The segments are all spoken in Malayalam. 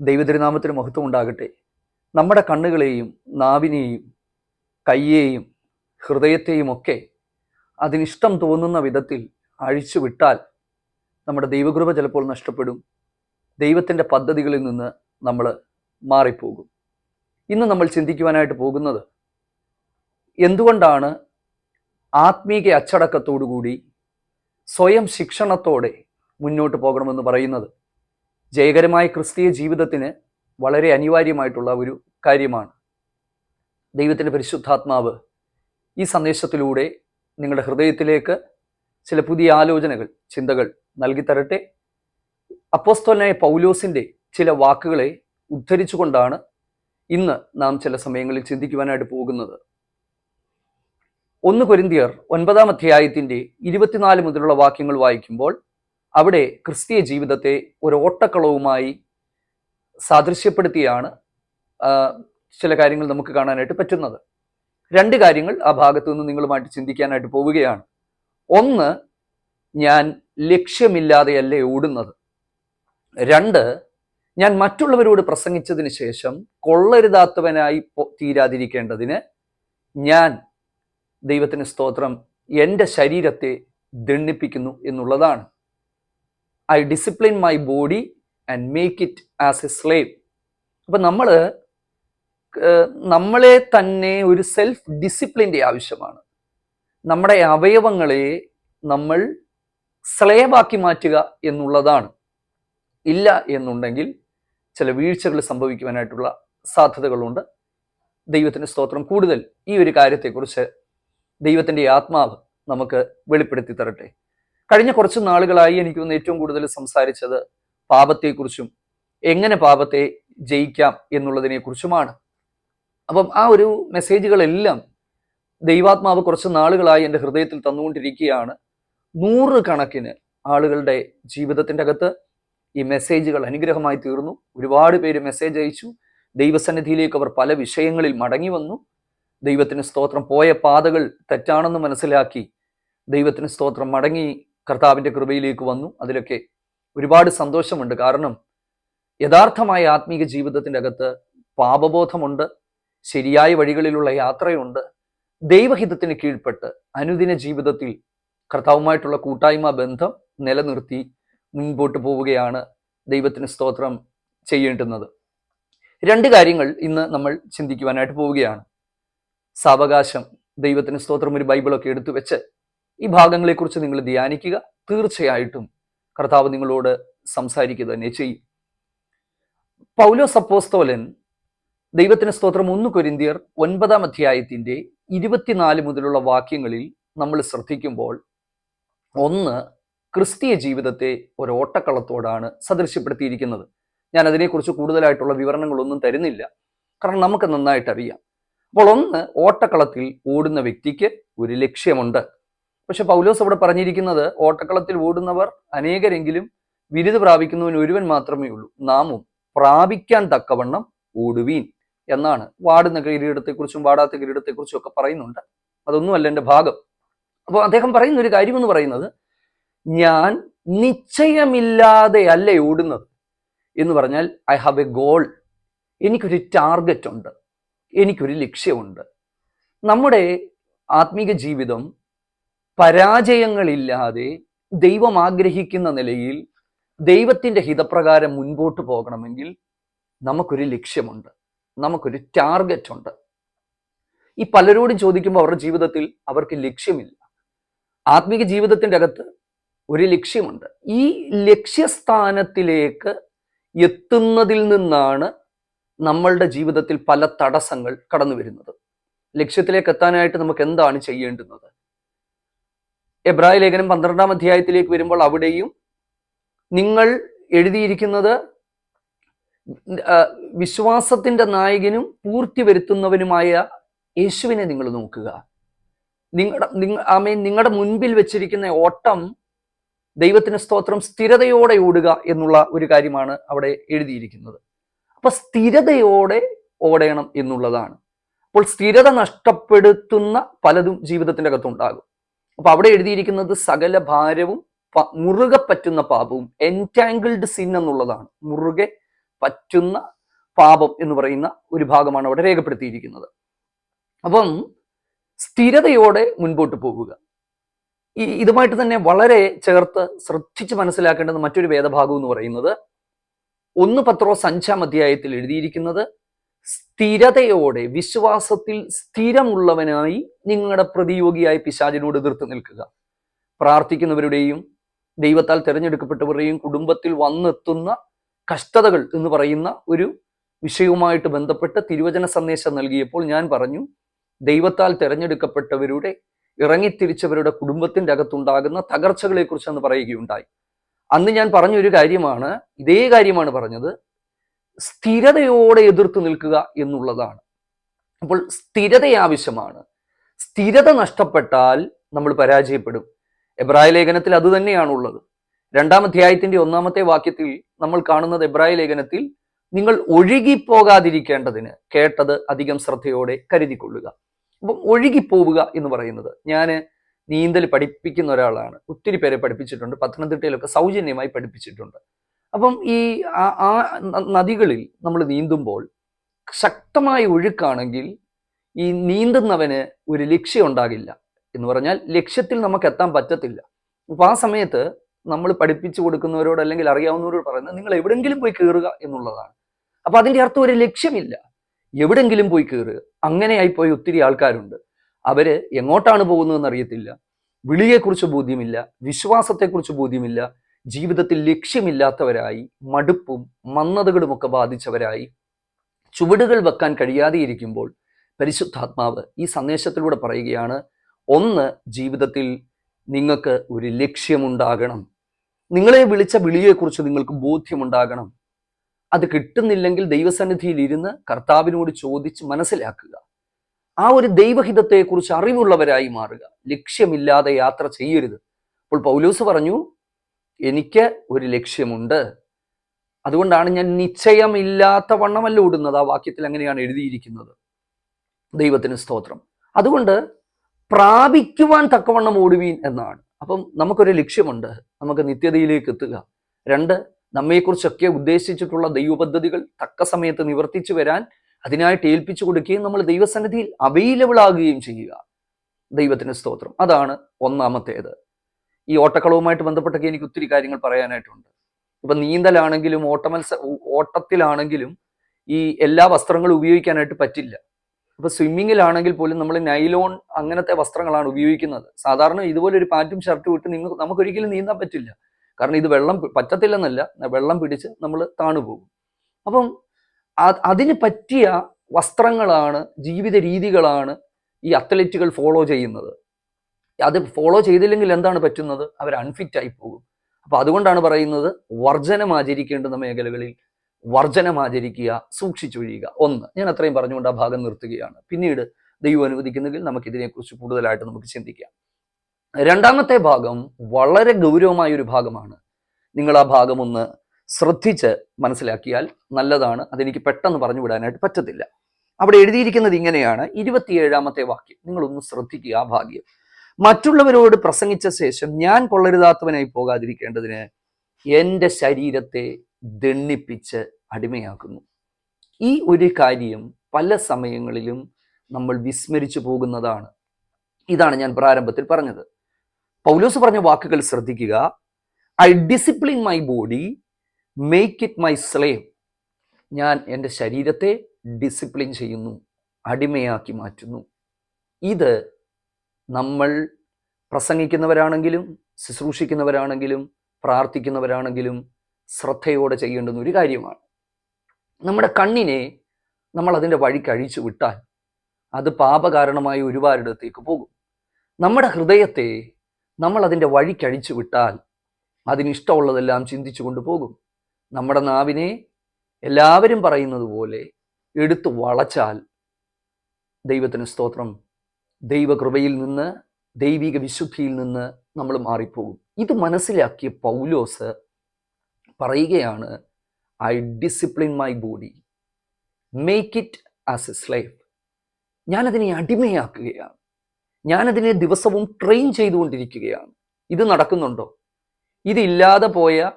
ദൈവതിരുനാമത്തിന് മഹത്വം ഉണ്ടാകട്ടെ. നമ്മുടെ കണ്ണുകളെയും നാവിനെയും കയ്യേയും ഹൃദയത്തെയും ഒക്കെ അതിനിഷ്ടം തോന്നുന്ന വിധത്തിൽ അഴിച്ചു വിട്ടാൽ നമ്മുടെ ദൈവകൃപ ചിലപ്പോൾ നഷ്ടപ്പെടും. ദൈവത്തിന്റെ പദ്ധതികളിൽ നിന്ന് നമ്മൾ മാറിപ്പോകും. ഇന്ന് നമ്മൾ ചിന്തിക്കുവാനായിട്ട് പോകുന്നത് എന്തുകൊണ്ടാണ് ആത്മീക അച്ചടക്കത്തോടുകൂടി സ്വയം ശിക്ഷണത്തോടെ മുന്നോട്ട് പോകണമെന്ന് പറയുന്നത്? ജയകരമായ ക്രിസ്തീയ ജീവിതത്തിന് വളരെ അനിവാര്യമായിട്ടുള്ള ഒരു കാര്യമാണ്. ദൈവത്തിന്റെ പരിശുദ്ധാത്മാവ് ഈ സന്ദേശത്തിലൂടെ നിങ്ങളുടെ ഹൃദയത്തിലേക്ക് ചില പുതിയ ആലോചനകൾ ചിന്തകൾ നൽകിത്തരട്ടെ അപ്പോസ്തോലനായ പൗലോസിന്റെ ചില വാക്കുകളെ ഉദ്ധരിച്ചുകൊണ്ടാണ് ഇന്ന് നാം ചില സമയങ്ങളിൽ ചിന്തിക്കുവാനായിട്ട് പോകുന്നത്. ഒന്ന് കൊരിന്തിയർ ഒൻപതാം അധ്യായത്തിന്റെ ഇരുപത്തിനാല് മുതലുള്ള വാക്യങ്ങൾ വായിക്കുമ്പോൾ അവിടെ ക്രിസ്തീയ ജീവിതത്തെ ഒരു ഓട്ടക്കളവുമായി സാദൃശ്യപ്പെടുത്തിയാണ് ചില കാര്യങ്ങൾ നമുക്ക് കാണാനായിട്ട് പറ്റുന്നത്. രണ്ട് കാര്യങ്ങൾ ആ ഭാഗത്തു നിന്ന് നിങ്ങളുമായിട്ട് ചിന്തിക്കാനായിട്ട് പോവുകയാണ്. ഒന്ന് ഞാൻ ലക്ഷ്യമില്ലാതെയല്ലേ ഓടുന്നത്? രണ്ട് ഞാൻ മറ്റുള്ളവരോട് പ്രസംഗിച്ചതിന് ശേഷം കൊള്ളരുതാത്തവനായി തീരാതിരിക്കേണ്ടതിന് ഞാൻ ദൈവത്തിന് സ്തോത്രം എന്റെ ശരീരത്തെ ദണ്ണിപ്പിക്കുന്നു എന്നുള്ളതാണ്. I discipline my body and make it as a slave അപ്പം നമ്മൾ നമ്മളെ തന്നെ ഒരു സെൽഫ് ഡിസിപ്ലിന്റെ ആവശ്യമാണ്. നമ്മുടെ അവയവങ്ങളെ നമ്മൾ സ്ലേവാക്കി മാറ്റുക എന്നുള്ളതാണ്. ഇല്ല എന്നുണ്ടെങ്കിൽ ചില വീഴ്ചകൾ സംഭവിക്കുവാനായിട്ടുള്ള സാധ്യതകളുണ്ട്. ദൈവത്തിന്റെ സ്തോത്രം കൂടുതൽ ഈ ഒരു കാര്യത്തെക്കുറിച്ച് ദൈവത്തിന്റെ ആത്മാവ് നമുക്ക് വെളിപ്പെടുത്തി തരട്ടെ. കഴിഞ്ഞ കുറച്ച് നാളുകളായി എനിക്ക് തോന്നുന്നു ഏറ്റവും കൂടുതൽ സംസാരിച്ചത് പാപത്തെക്കുറിച്ചും എങ്ങനെ പാപത്തെ ജയിക്കാം എന്നുള്ളതിനെ കുറിച്ചുമാണ് അപ്പം ആ ഒരു മെസ്സേജുകളെല്ലാം ദൈവാത്മാവ് കുറച്ച് നാളുകളായി എന്റെ ഹൃദയത്തിൽ തന്നുകൊണ്ടിരിക്കുകയാണ്. നൂറ് കണക്കിന് ആളുകളുടെ ജീവിതത്തിന്റെ അകത്ത് ഈ മെസ്സേജുകൾ അനുഗ്രഹമായി തീർന്നു. ഒരുപാട് പേര് മെസ്സേജ് അയച്ചു. ദൈവസന്നിധിയിലേക്ക് അവർ പല വിഷയങ്ങളിൽ മടങ്ങി വന്നു. ദൈവത്തിന് സ്തോത്രം. പോയ പാതകൾ തെറ്റാണെന്ന് മനസ്സിലാക്കി ദൈവത്തിന് സ്തോത്രം. മടങ്ങി കർത്താവിന്റെ കൃപയിലേക്ക് വന്നു. അതിലൊക്കെ ഒരുപാട് സന്തോഷമുണ്ട്. കാരണം യഥാർത്ഥമായ ആത്മീക ജീവിതത്തിന്റെ അകത്ത് പാപബോധമുണ്ട്. ശരിയായ വഴികളിലുള്ള യാത്രയുണ്ട്. ദൈവഹിതത്തിന് കീഴ്പ്പെട്ട് അനുദിന ജീവിതത്തിൽ കർത്താവുമായിട്ടുള്ള കൂട്ടായ്മ ബന്ധം നിലനിർത്തി മുൻപോട്ട് പോവുകയാണ് ദൈവത്തിന് സ്തോത്രം ചെയ്യേണ്ടുന്നത്. രണ്ട് കാര്യങ്ങൾ ഇന്ന് നമ്മൾ ചിന്തിക്കുവാനായിട്ട് പോവുകയാണ്. സാവകാശം ദൈവത്തിന് സ്തോത്രം ഒരു ബൈബിളൊക്കെ എടുത്തു വെച്ച് ഈ ഭാഗങ്ങളെക്കുറിച്ച് നിങ്ങൾ ധ്യാനിക്കുക. തീർച്ചയായിട്ടും കർത്താവ് നിങ്ങളോട് സംസാരിക്കുക തന്നെ ചെയ്യും. പൗലോ സപ്പോസ്തോലൻ ദൈവത്തിന് സ്തോത്രം ഒന്ന് കൊരിന്തിയർ ഒൻപതാം അധ്യായത്തിന്റെ ഇരുപത്തിനാല് മുതലുള്ള വാക്യങ്ങളിൽ നമ്മൾ ശ്രദ്ധിക്കുമ്പോൾ ഒന്ന് ക്രിസ്തീയ ജീവിതത്തെ ഒരു ഓട്ടക്കളത്തോടാണ് സദൃശ്യപ്പെടുത്തിയിരിക്കുന്നത്. ഞാൻ അതിനെക്കുറിച്ച് കൂടുതലായിട്ടുള്ള വിവരണങ്ങളൊന്നും തരുന്നില്ല. കാരണം നമുക്ക് നന്നായിട്ട് അറിയാം അപ്പോൾ ഒന്ന് ഓട്ടക്കളത്തിൽ ഓടുന്ന വ്യക്തിക്ക് ഒരു ലക്ഷ്യമുണ്ട്. പക്ഷെ പൗലോസ് അവിടെ പറഞ്ഞിരിക്കുന്നത് ഓട്ടക്കളത്തിൽ ഓടുന്നവർ അനേകരെങ്കിലും ബിരുദ പ്രാപിക്കുന്നവന് ഒരുവൻ മാത്രമേ ഉള്ളൂ. നാമും പ്രാപിക്കാൻ തക്കവണ്ണം ഓടുവീൻ എന്നാണ്. വാടുന്ന കിരീടത്തെക്കുറിച്ചും വാടാത്ത കിരീടത്തെക്കുറിച്ചും ഒക്കെ പറയുന്നുണ്ട്. അതൊന്നുമല്ല എന്റെ ഭാഗം. അപ്പോൾ അദ്ദേഹം പറയുന്ന ഒരു കാര്യം എന്ന് പറയുന്നത് ഞാൻ നിശ്ചയമില്ലാതെ അല്ല ഓടുന്നത്? എന്ന് പറഞ്ഞാൽ ഐ ഹാവ് എ ഗോൾ എനിക്കൊരു ടാർഗറ്റ് ഉണ്ട്. എനിക്കൊരു ലക്ഷ്യമുണ്ട്. നമ്മുടെ ആത്മീക ജീവിതം പരാജയങ്ങളില്ലാതെ ദൈവം ആഗ്രഹിക്കുന്ന നിലയിൽ ദൈവത്തിന്റെ ഹിതപ്രകാരം മുൻപോട്ട് പോകണമെങ്കിൽ നമുക്കൊരു ലക്ഷ്യമുണ്ട്. നമുക്കൊരു ടാർഗറ്റ് ഉണ്ട് ഈ പലരോടും ചോദിക്കുമ്പോൾ അവരുടെ ജീവിതത്തിൽ അവർക്ക് ലക്ഷ്യമില്ല. ആത്മീക ജീവിതത്തിന്റെ അകത്ത് ഒരു ലക്ഷ്യമുണ്ട്. ഈ ലക്ഷ്യസ്ഥാനത്തിലേക്ക് എത്തുന്നതിൽ നിന്നാണ് നമ്മളുടെ ജീവിതത്തിൽ പല തടസ്സങ്ങൾ കടന്നു വരുന്നത് ലക്ഷ്യത്തിലേക്ക് എത്താനായിട്ട് നമുക്ക് എന്താണ് ചെയ്യേണ്ടുന്നത്? എബ്രായ ലേഖനം പന്ത്രണ്ടാം അധ്യായത്തിലേക്ക് വരുമ്പോൾ അവിടെയും നിങ്ങൾ എഴുതിയിരിക്കുന്നത് വിശ്വാസത്തിന്റെ നായകനും പൂർത്തി വരുത്തുന്നവനുമായ യേശുവിനെ നിങ്ങൾ നോക്കുക. നിങ്ങളുടെ നിങ്ങ മീൻ നിങ്ങളുടെ മുൻപിൽ വെച്ചിരിക്കുന്ന ഓട്ടം ദൈവത്തിന് സ്തോത്രം സ്ഥിരതയോടെ ഓടുക എന്നുള്ള ഒരു കാര്യമാണ് അവിടെ എഴുതിയിരിക്കുന്നത്. അപ്പൊ സ്ഥിരതയോടെ ഓടണം എന്നുള്ളതാണ്. അപ്പോൾ സ്ഥിരത നഷ്ടപ്പെടുത്തുന്ന പലതും ജീവിതത്തിന്റെ അകത്തുണ്ടാകും അപ്പൊ അവിടെ എഴുതിയിരിക്കുന്നത് സകല ഭാരവും മുറുകെ പറ്റുന്ന പാപവും എന്റാങ്കിൾഡ് സിൻ എന്നുള്ളതാണ്. മുറുകെ പറ്റുന്ന പാപം എന്ന് പറയുന്ന ഒരു ഭാഗമാണ് അവിടെ രേഖപ്പെടുത്തിയിരിക്കുന്നത്. അപ്പം സ്ഥിരതയോടെ മുൻപോട്ട് പോവുക. ഈ ഇതുമായിട്ട് തന്നെ വളരെ ചേർത്ത് ശ്രദ്ധിച്ച് മനസ്സിലാക്കേണ്ടുന്ന മറ്റൊരു വേദഭാഗം എന്ന് പറയുന്നത് ഒന്ന് പത്രോ അഞ്ചാം അധ്യായത്തിൽ എഴുതിയിരിക്കുന്നത് സ്ഥിരതയോടെ വിശ്വാസത്തിൽ സ്ഥിരമുള്ളവനായി നിങ്ങളുടെ പ്രതിയോഗിയായ പിശാചിനോട് എതിർത്ത് നിൽക്കുക. പ്രാർത്ഥിക്കുന്നവരുടെയും ദൈവത്താൽ തിരഞ്ഞെടുക്കപ്പെട്ടവരുടെയും കുടുംബത്തിൽ വന്നെത്തുന്ന കഷ്ടതകൾ എന്ന് പറയുന്ന ഒരു വിഷയവുമായിട്ട് ബന്ധപ്പെട്ട് തിരുവചന സന്ദേശം നൽകിയപ്പോൾ ഞാൻ പറഞ്ഞു ദൈവത്താൽ തിരഞ്ഞെടുക്കപ്പെട്ടവരുടെ ഇറങ്ങിത്തിരിച്ചവരുടെ കുടുംബത്തിന്റെ അകത്തുണ്ടാകുന്ന തകർച്ചകളെ എന്ന് പറയുകയുണ്ടായി. അന്ന് ഞാൻ പറഞ്ഞൊരു കാര്യമാണ് ഇതേ കാര്യമാണ് പറഞ്ഞത്. സ്ഥിരതയോടെ എതിർത്ത് നിൽക്കുക എന്നുള്ളതാണ്. അപ്പോൾ സ്ഥിരത ആവശ്യമാണ്. സ്ഥിരത നഷ്ടപ്പെട്ടാൽ നമ്മൾ പരാജയപ്പെടും. എബ്രായ ലേഖനത്തിൽ അത് തന്നെയാണുള്ളത്. രണ്ടാം അധ്യായത്തിന്റെ ഒന്നാമത്തെ വാക്യത്തിൽ നമ്മൾ കാണുന്നത് എബ്രായ ലേഖനത്തിൽ നിങ്ങൾ ഒഴുകിപ്പോകാതിരിക്കേണ്ടതിന് കേട്ടത് അധികം ശ്രദ്ധയോടെ കരുതിക്കൊള്ളുക. അപ്പം ഒഴുകിപ്പോവുക എന്ന് പറയുന്നത് ഞാൻ നീന്തൽ പഠിപ്പിക്കുന്ന ഒരാളാണ്. ഒത്തിരി പേരെ പഠിപ്പിച്ചിട്ടുണ്ട്. പത്തനംതിട്ടയിലൊക്കെ സൗജന്യമായി പഠിപ്പിച്ചിട്ടുണ്ട്. അപ്പം ഈ ആ നദികളിൽ നമ്മൾ നീന്തുമ്പോൾ ശക്തമായ ഒഴുക്കാണെങ്കിൽ ഈ നീന്തുന്നവന് ഒരു ലക്ഷ്യം ഉണ്ടാകില്ല എന്ന് പറഞ്ഞാൽ ലക്ഷ്യത്തിൽ നമുക്ക് എത്താൻ പറ്റത്തില്ല. അപ്പൊ ആ സമയത്ത് നമ്മൾ പഠിപ്പിച്ചു കൊടുക്കുന്നവരോട് അല്ലെങ്കിൽ അറിയാവുന്നവരോട് പറയുന്നത് നിങ്ങൾ എവിടെങ്കിലും പോയി കയറുക എന്നുള്ളതാണ്. അപ്പൊ അതിന്റെ അർത്ഥം ഒരു ലക്ഷ്യമില്ല. എവിടെങ്കിലും പോയി കയറുക അങ്ങനെയായി പോയി ഒത്തിരി ആൾക്കാരുണ്ട്. അവർ എങ്ങോട്ടാണ് പോകുന്നതെന്ന് അറിയത്തില്ല. വിളിയെക്കുറിച്ച് ബോധ്യമില്ല. വിശ്വാസത്തെക്കുറിച്ച് ബോധ്യമില്ല. ജീവിതത്തിൽ ലക്ഷ്യമില്ലാത്തവരായി മടുപ്പും മന്ദതകളുമൊക്കെ ബാധിച്ചവരായി ചുവടുകൾ വെക്കാൻ കഴിയാതെ ഇരിക്കുമ്പോൾ പരിശുദ്ധാത്മാവ് ഈ സന്ദേശത്തിലൂടെ പറയുകയാണ് ഒന്ന് ജീവിതത്തിൽ നിങ്ങൾക്ക് ഒരു ലക്ഷ്യമുണ്ടാകണം. നിങ്ങളെ വിളിച്ച വിളിയെക്കുറിച്ച് നിങ്ങൾക്ക് ബോധ്യമുണ്ടാകണം. അത് കിട്ടുന്നില്ലെങ്കിൽ ദൈവസന്നിധിയിൽ ഇരുന്ന് കർത്താവിനോട് ചോദിച്ച് മനസ്സിലാക്കുക. ആ ഒരു ദൈവഹിതത്തെക്കുറിച്ച് അറിവുള്ളവരായി മാറുക. ലക്ഷ്യമില്ലാതെ യാത്ര ചെയ്യരുത്. അപ്പോൾ പൗലോസ് പറഞ്ഞു എനിക്ക് ഒരു ലക്ഷ്യമുണ്ട്. അതുകൊണ്ടാണ് ഞാൻ നിശ്ചയമില്ലാത്ത വണ്ണമല്ല ഓടുന്നത്. ആ വാക്യത്തിൽ അങ്ങനെയാണ് എഴുതിയിരിക്കുന്നത്. ദൈവത്തിന് സ്തോത്രം. അതുകൊണ്ട് പ്രാപിക്കുവാൻ തക്കവണ്ണം ഓടുവീൻ എന്നാണ്. അപ്പം നമുക്കൊരു ലക്ഷ്യമുണ്ട്. നമുക്ക് നിത്യതയിലേക്ക് എത്തുക. രണ്ട് നമ്മെക്കുറിച്ചൊക്കെ ഉദ്ദേശിച്ചിട്ടുള്ള ദൈവപദ്ധതികൾ തക്ക സമയത്ത് നിവർത്തിച്ചു വരാൻ അതിനായിട്ട് ഏൽപ്പിച്ചു കൊടുക്കുകയും നമ്മൾ ദൈവസന്നിധിയിൽ അവൈലബിൾ ആകുകയും ചെയ്യുക. ദൈവത്തിന് സ്തോത്രം. അതാണ് ഒന്നാമത്തേത്. ഈ ഓട്ടക്കളവുമായിട്ട് ബന്ധപ്പെട്ടൊക്കെ എനിക്ക് ഒത്തിരി കാര്യങ്ങൾ പറയാനായിട്ടുണ്ട്. ഇപ്പൊ നീന്തലാണെങ്കിലും ഓട്ടമത്സ ഓട്ടത്തിലാണെങ്കിലും ഈ എല്ലാ വസ്ത്രങ്ങളും ഉപയോഗിക്കാനായിട്ട് പറ്റില്ല. ഇപ്പൊ സ്വിമ്മിങ്ങിലാണെങ്കിൽ പോലും നമ്മൾ നൈലോൺ അങ്ങനത്തെ വസ്ത്രങ്ങളാണ് ഉപയോഗിക്കുന്നത്. സാധാരണ ഇതുപോലെ ഒരു പാറ്റും ഷർട്ടും ഇട്ട് നിങ്ങൾ നമുക്കൊരിക്കലും നീന്താൻ പറ്റില്ല. കാരണം ഇത് വെള്ളം പറ്റത്തില്ലെന്നല്ല വെള്ളം പിടിച്ച് നമ്മൾ താണുപോകും അപ്പം അതിന് പറ്റിയ വസ്ത്രങ്ങളാണ് ജീവിത രീതികളാണ് ഈ അത്ലറ്റുകൾ ഫോളോ ചെയ്യുന്നത്. അത് ഫോളോ ചെയ്തില്ലെങ്കിൽ എന്താണ് പറ്റുന്നത്? അവർ അൺഫിറ്റ് ആയി പോകും. അപ്പൊ അതുകൊണ്ടാണ് പറയുന്നത് വർജനം ആചരിക്കേണ്ടുന്ന മേഖലകളിൽ വർജനം ആചരിക്കുക സൂക്ഷിച്ചൊഴിയുക. ഒന്ന് ഞാൻ അത്രയും പറഞ്ഞുകൊണ്ട് ആ ഭാഗം നിർത്തുകയാണ്. പിന്നീട് ദൈവം അനുവദിക്കുന്നെങ്കിൽ നമുക്ക് ഇതിനെക്കുറിച്ച് കൂടുതലായിട്ട് നമുക്ക് ചിന്തിക്കാം. രണ്ടാമത്തെ ഭാഗം വളരെ ഗൗരവമായ ഒരു ഭാഗമാണ്. നിങ്ങൾ ആ ഭാഗം ഒന്ന് ശ്രദ്ധിച്ച് മനസ്സിലാക്കിയാൽ നല്ലതാണ്. അതെനിക്ക് പെട്ടെന്ന് പറഞ്ഞു വിടാനായിട്ട് പറ്റത്തില്ല. അവിടെ എഴുതിയിരിക്കുന്നത് ഇങ്ങനെയാണ്. ഇരുപത്തിയേഴാമത്തെ വാക്യം. നിങ്ങളൊന്ന് ശ്രദ്ധിക്കുക ആ ഭാഗ്യം. മറ്റുള്ളവരോട് പ്രസംഗിച്ച ശേഷം ഞാൻ കൊള്ളരുതാത്തവനായി പോകാതിരിക്കേണ്ടതിന് എന്റെ ശരീരത്തെ ദണ്ണിപ്പിച്ച് അടിമയാക്കുന്നു. ഈ ഒരു കാര്യം പല സമയങ്ങളിലും നമ്മൾ വിസ്മരിച്ചു പോകുന്നതാണ്. ഇതാണ് ഞാൻ പ്രാരംഭത്തിൽ പറഞ്ഞത്. പൗലോസ് പറഞ്ഞ വാക്കുകൾ ശ്രദ്ധിക്കുക. I discipline my body make it my slave ഞാൻ എന്റെ ശരീരത്തെ ഡിസിപ്ലിൻ ചെയ്യുന്നു അടിമയാക്കി മാറ്റുന്നു. ഇത് നമ്മൾ പ്രസംഗിക്കുന്നവരാണെങ്കിലും ശുശ്രൂഷിക്കുന്നവരാണെങ്കിലും പ്രാർത്ഥിക്കുന്നവരാണെങ്കിലും ശ്രദ്ധയോടെ ചെയ്യേണ്ടുന്ന ഒരു കാര്യമാണ്. നമ്മുടെ കണ്ണിനെ നമ്മൾ അതിന്റെ വഴിക്ക് അഴിച്ചു വിട്ടാൽ അത് പാപകാരണമായി ഒരുപാടിടത്തേക്ക് പോകും. നമ്മുടെ ഹൃദയത്തെ നമ്മൾ അതിന്റെ വഴിക്കഴിച്ചു വിട്ടാൽ അതിനിഷ്ടമുള്ളതെല്ലാം ചിന്തിച്ചു കൊണ്ടുപോകും നമ്മുടെ നാവിനെ എല്ലാവരും പറയുന്നത് പോലെ എടുത്തു വളച്ചാൽ ദൈവത്തിന് സ്തോത്രം. ദൈവകൃപയിൽ നിന്ന് ദൈവിക വിശുദ്ധിയിൽ നിന്ന് നമ്മൾ മാറിപ്പോകും. ഇത് മനസ്സിലാക്കിയ പൗലോസ് പറയുകയാണ് I discipline my body make it as a slave. ഞാനതിനെ അടിമയാക്കുകയാണ്. ഞാനതിനെ ദിവസവും ട്രെയിൻ ചെയ്തുകൊണ്ടിരിക്കുകയാണ്. ഇത് നടക്കുന്നുണ്ടോ? ഇതില്ലാതെ പോയ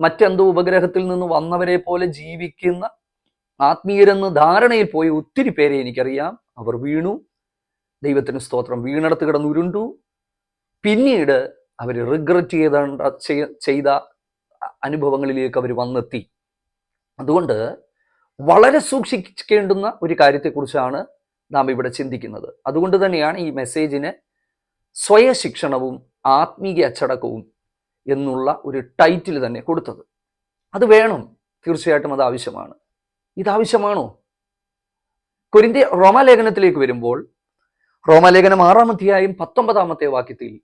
മറ്റെന്തോ ഉപഗ്രഹത്തിൽ നിന്ന് വന്നവരെ പോലെ ജീവിക്കുന്ന ആത്മീയരെന്ന് ധാരണയിൽ പോയി ഒത്തിരി പേരെ എനിക്കറിയാം. അവർ വീണു. ദൈവത്തിന് സ്തോത്രം. വീണടത്ത് കിടന്ന് ഉരുണ്ടു. പിന്നീട് അവർ റിഗ്രറ്റ് ചെയ്ത ചെയ്- ചെയ്ത അനുഭവങ്ങളിലേക്ക് അവർ വന്നെത്തി. അതുകൊണ്ട് വളരെ സൂക്ഷിക്കേണ്ടുന്ന ഒരു കാര്യത്തെക്കുറിച്ചാണ് നാം ഇവിടെ ചിന്തിക്കുന്നത്. അതുകൊണ്ട് തന്നെയാണ് ഈ മെസ്സേജിന് സ്വയശിക്ഷണവും ആത്മീയ അച്ചടക്കവും എന്നുള്ള ഒരു ടൈറ്റിൽ തന്നെ കൊടുത്തത്. അത് വേണം. തീർച്ചയായിട്ടും അത് ആവശ്യമാണ്. ഇതാവശ്യമാണോ? കൊരിന്ത്യ റോമാലേഖനത്തിലേക്ക് വരുമ്പോൾ റോമാലേഖനം ആറാം അധ്യായം പത്തൊമ്പതാമത്തെ വാക്യത്തിൽ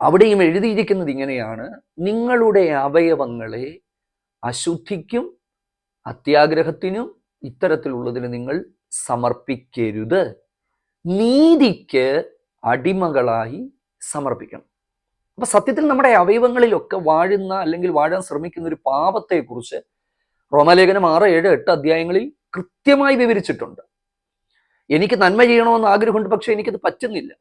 അവിടെയും എഴുതിയിരിക്കുന്നത് ഇങ്ങനെയാണ്. നിങ്ങളുടെ അവയവങ്ങളെ അശുദ്ധിക്കും അത്യാഗ്രഹത്തിനും ഇത്തരത്തിലുള്ളതിന് നിങ്ങൾ സമർപ്പിക്കരുത്. നീതിക്ക് അടിമകളായി സമർപ്പിക്കണം. അപ്പൊ സത്യത്തിൽ നമ്മുടെ അവയവങ്ങളിലൊക്കെ വാഴുന്ന അല്ലെങ്കിൽ വാഴാൻ ശ്രമിക്കുന്ന ഒരു പാപത്തെക്കുറിച്ച് റോമാലേഖനം ആറ് ഏഴ് എട്ട് അധ്യായങ്ങളിൽ കൃത്യമായി വിവരിച്ചിട്ടുണ്ട്. എനിക്ക് നന്മ ചെയ്യണമെന്ന് ആഗ്രഹമുണ്ട് പക്ഷെ എനിക്കത് പറ്റുന്നില്ല.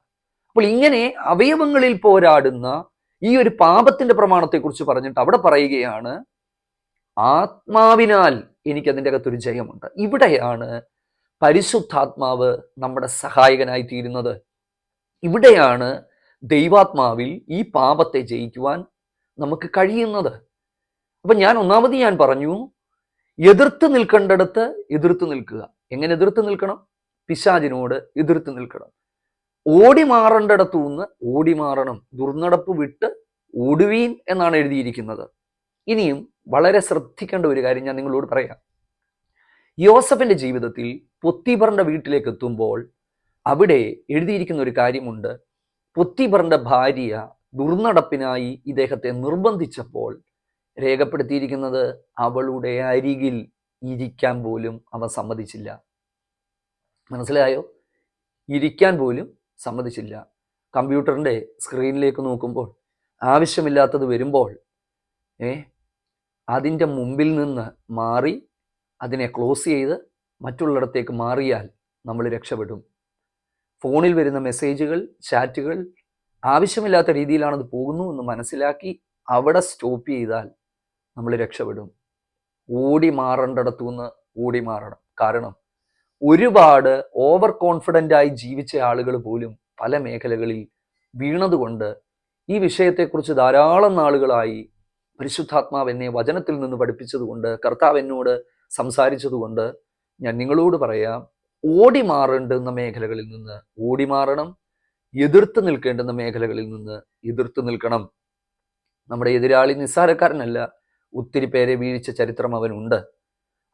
അപ്പോൾ ഇങ്ങനെ അവയവങ്ങളിൽ പോരാടുന്ന ഈ ഒരു പാപത്തിന്റെ പ്രമാണത്തെക്കുറിച്ച് പറഞ്ഞിട്ട് അവിടെ പറയുകയാണ് ആത്മാവിനാൽ എനിക്ക് അതിന്റെ അകത്തൊരു ജയമുണ്ട്. ഇവിടെയാണ് പരിശുദ്ധാത്മാവ് നമ്മുടെ സഹായകനായി തീരുന്നത്. ഇവിടെയാണ് ദൈവാത്മാവിൽ ഈ പാപത്തെ ജയിക്കുവാൻ നമുക്ക് കഴിയുന്നത്. അപ്പൊ ഞാൻ ഒന്നാമത് ഞാൻ പറഞ്ഞു എതിർത്ത് നിൽക്കേണ്ടടുത്ത് എതിർത്ത് നിൽക്കുക. എങ്ങനെ എതിർത്ത് നിൽക്കണം? പിശാചിനോട് എതിർത്ത് നിൽക്കണം. ഓടി മാറേണ്ടിടത്തു നിന്ന് ഓടി മാറണം. ദുർനടപ്പ് വിട്ട് ഓടുവീൻ എന്നാണ് എഴുതിയിരിക്കുന്നത്. ഇനിയും വളരെ ശ്രദ്ധിക്കേണ്ട ഒരു കാര്യം ഞാൻ നിങ്ങളോട് പറയാം. യോസഫിന്റെ ജീവിതത്തിൽ പൊത്തിബറിന്റെ വീട്ടിലേക്ക് എത്തുമ്പോൾ അവിടെ എഴുതിയിരിക്കുന്ന ഒരു കാര്യമുണ്ട്. പൊത്തിബറിന്റെ ഭാര്യ ദുർനടപ്പിനായി ഇദ്ദേഹത്തെ നിർബന്ധിച്ചപ്പോൾ രേഖപ്പെടുത്തിയിരിക്കുന്നത് അവളുടെ അരികിൽ ഇരിക്കാൻ പോലും അവ സമ്മതിച്ചില്ല. മനസ്സിലായോ? ഇരിക്കാൻ പോലും സമ്മതിച്ചില്ല. കമ്പ്യൂട്ടറിന്റെ സ്ക്രീനിലേക്ക് നോക്കുമ്പോൾ ആവശ്യമില്ലാത്തത് വരുമ്പോൾ ഏ അതിന്റെ മുമ്പിൽ നിന്ന് മാറി അതിനെ ക്ലോസ് ചെയ്ത് മറ്റുള്ളിടത്തേക്ക് മാറിയാൽ നമ്മൾ രക്ഷപ്പെടും. ഫോണിൽ വരുന്ന മെസ്സേജുകൾ ചാറ്റുകൾ ആവശ്യമില്ലാത്ത രീതിയിലാണത് പോകുന്നു എന്ന് മനസ്സിലാക്കി അവിടെ സ്റ്റോപ്പ് ചെയ്താൽ നമ്മൾ രക്ഷപ്പെടും. ഓടി മാറേണ്ടിടത്തു നിന്ന് ഓടി മാറണം. കാരണം ഒരുപാട് ഓവർ കോൺഫിഡന്റ് ആയി ജീവിച്ച ആളുകൾ പോലും പല മേഖലകളിൽ വീണതുകൊണ്ട് ഈ വിഷയത്തെക്കുറിച്ച് ധാരാളം നാളുകളായി പരിശുദ്ധാത്മാവ് എന്നെ വചനത്തിൽ നിന്ന് പഠിപ്പിച്ചതുകൊണ്ട് കർത്താവ് എന്നോട് സംസാരിച്ചതുകൊണ്ട് ഞാൻ നിങ്ങളോട് പറയാം ഓടി മാറേണ്ടുന്ന മേഖലകളിൽ നിന്ന് ഓടി മാറണം എതിർത്ത് നിൽക്കേണ്ടുന്ന മേഖലകളിൽ നിന്ന് എതിർത്ത് നിൽക്കണം. നമ്മുടെ എതിരാളി നിസ്സാരക്കാരനല്ല ഒത്തിരി പേരെ വീഴ്ച ചരിത്രം അവനുണ്ട്.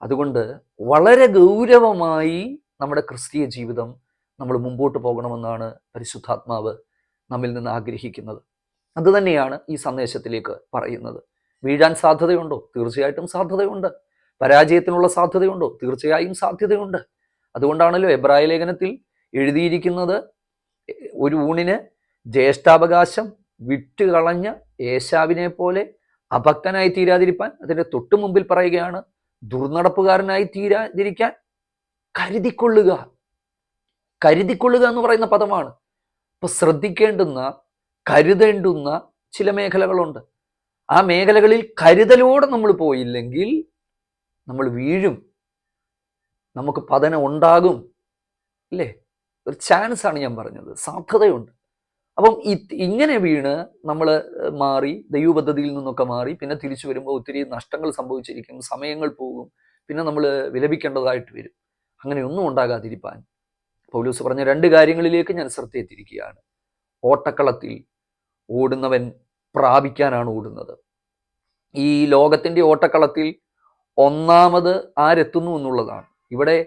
അതുകൊണ്ട് വളരെ ഗൗരവമായി നമ്മുടെ ക്രിസ്തീയ ജീവിതം നമ്മൾ മുമ്പോട്ട് പോകണമെന്നാണ് പരിശുദ്ധാത്മാവ് നമ്മിൽ നിന്ന് ആഗ്രഹിക്കുന്നത്. അതുതന്നെയാണ് ഈ സന്ദേശത്തിലേക്ക് പറയുന്നത്. വീഴാൻ സാധ്യതയുണ്ടോ? തീർച്ചയായിട്ടും സാധ്യതയുണ്ട്. പരാജയത്തിനുള്ള സാധ്യതയുണ്ടോ? തീർച്ചയായും സാധ്യതയുണ്ട്. അതുകൊണ്ടാണല്ലോ എബ്രായ ലേഖനത്തിൽ എഴുതിയിരിക്കുന്നത് ഒരു ഊണിന് ജ്യേഷ്ഠാവകാശം വിട്ടുകളഞ്ഞ ഏശാവിനെ പോലെ അഭക്തനായി തീരാതിരിപ്പാൻ അതിന്റെ തൊട്ടു മുമ്പിൽ പറയുകയാണ്. ദുർനടപ്പുകാരനായി തീരാതിരിക്കാൻ കരുതിക്കൊള്ളുക. കരുതിക്കൊള്ളുക എന്ന് പറയുന്ന പദമാണ്. ഇപ്പൊ ശ്രദ്ധിക്കേണ്ടുന്ന കരുതേണ്ടുന്ന ചില മേഖലകളുണ്ട്. ആ മേഖലകളിൽ കരുതലോടെ നമ്മൾ പോയില്ലെങ്കിൽ നമ്മൾ വീഴും. നമുക്ക് പതനം ഉണ്ടാകും. അല്ലേ? ഒരു ചാൻസ് ആണ് ഞാൻ പറഞ്ഞത്. സാധ്യതയുണ്ട്. അപ്പം ഇങ്ങനെ വീണ് നമ്മൾ മാറി ദൈവപദ്ധതിയിൽ നിന്നൊക്കെ മാറി പിന്നെ തിരിച്ചു വരുമ്പോൾ ഒത്തിരി നഷ്ടങ്ങൾ സംഭവിച്ചിരിക്കും സമയങ്ങൾ പോകും പിന്നെ നമ്മൾ വിലപിക്കേണ്ടതായിട്ട് വരും. അങ്ങനെയൊന്നും ഉണ്ടാകാതിരിപ്പാൻ പൗലൂസ് പറഞ്ഞ രണ്ട് കാര്യങ്ങളിലേക്ക് ഞാൻ ശ്രദ്ധയെത്തിയിരിക്കുകയാണ്. ഓട്ടക്കളത്തിൽ ഓടുന്നവൻ പ്രാപിക്കാനാണ് ഓടുന്നത്. ഈ ലോകത്തിന്റെ ഓട്ടക്കളത്തിൽ ഒന്നാമത് ആരെത്തുന്നു എന്നുള്ളതാണ്. ഇവിടെ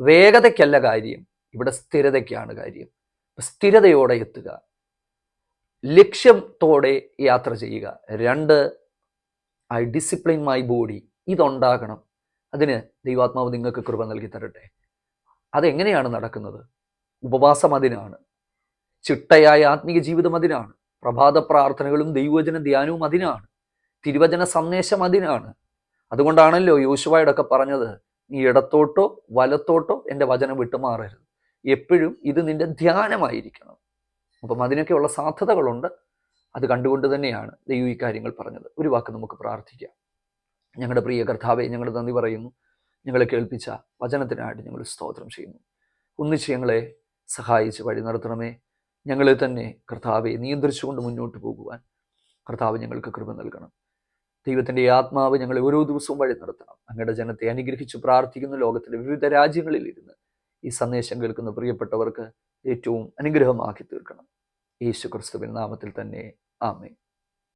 വേഗതയ്ക്കല്ല കാര്യം ഇവിടെ സ്ഥിരതയ്ക്കാണ് കാര്യം. സ്ഥിരതയോടെ എത്തുക. ലക്ഷ്യത്തോടെ യാത്ര ചെയ്യുക. രണ്ട് ഐ ഡിസിപ്ലിൻ മൈ ബോഡി ഇതുണ്ടാകണം. അതിന് ദൈവാത്മാവ് നിങ്ങൾക്ക് കൃപ നൽകി തരട്ടെ. അതെങ്ങനെയാണ് നടക്കുന്നത്? ഉപവാസം അതിനാണ്. ചിട്ടയായ ആത്മീയ ജീവിതം അതിനാണ്. പ്രഭാത പ്രാർത്ഥനകളും ദൈവവചന ധ്യാനവും അതിനാണ്. തിരുവചന സന്ദേശം അതിനാണ്. അതുകൊണ്ടാണല്ലോ യോശുവായോടൊക്കെ പറഞ്ഞത് നീ ഇടത്തോട്ടോ വലത്തോട്ടോ എന്റെ വചനം വിട്ടുമാറരുത്. എപ്പോഴും ഇത് നിന്റെ ധ്യാനമായിരിക്കണം. അപ്പം അതിനൊക്കെയുള്ള സാധ്യതകളുണ്ട്. അത് കണ്ടുകൊണ്ട് തന്നെയാണ് ദൈവം ഈ കാര്യങ്ങൾ പറഞ്ഞത്. ഒരു വാക്ക് നമുക്ക് പ്രാർത്ഥിക്കാം. ഞങ്ങളുടെ പ്രിയ കർത്താവെ ഞങ്ങൾ നന്ദി പറയുന്നു. ഞങ്ങളെ കേൾപ്പിച്ച വചനത്തിനായിട്ട് ഞങ്ങൾ സ്തോത്രം ചെയ്യുന്നു. ഒന്നിച്ച് ഞങ്ങളെ സഹായിച്ച് വഴി നടത്തണമേ. ഞങ്ങളെ തന്നെ കർത്താവെ നിയന്ത്രിച്ചുകൊണ്ട് മുന്നോട്ട് പോകുവാൻ കർത്താവ് ഞങ്ങൾക്ക് കൃപ നൽകണം. ദൈവത്തിന്റെ ആത്മാവ് ഞങ്ങളെ ഓരോ ദിവസവും വഴി നടത്തണം. അങ്ങയുടെ ജനത്തെ അനുഗ്രഹിച്ച് പ്രാർത്ഥിക്കുന്ന ലോകത്തിലെ വിവിധ രാജ്യങ്ങളിൽ ഇരുന്ന് ഈ സന്ദേശം കേൾക്കുന്ന പ്രിയപ്പെട്ടവർക്ക് ഏറ്റവും അനുഗ്രഹമാക്കി തീർക്കണം യേശു ക്രിസ്തുവിൻ നാമത്തിൽ തന്നെ. ആമേ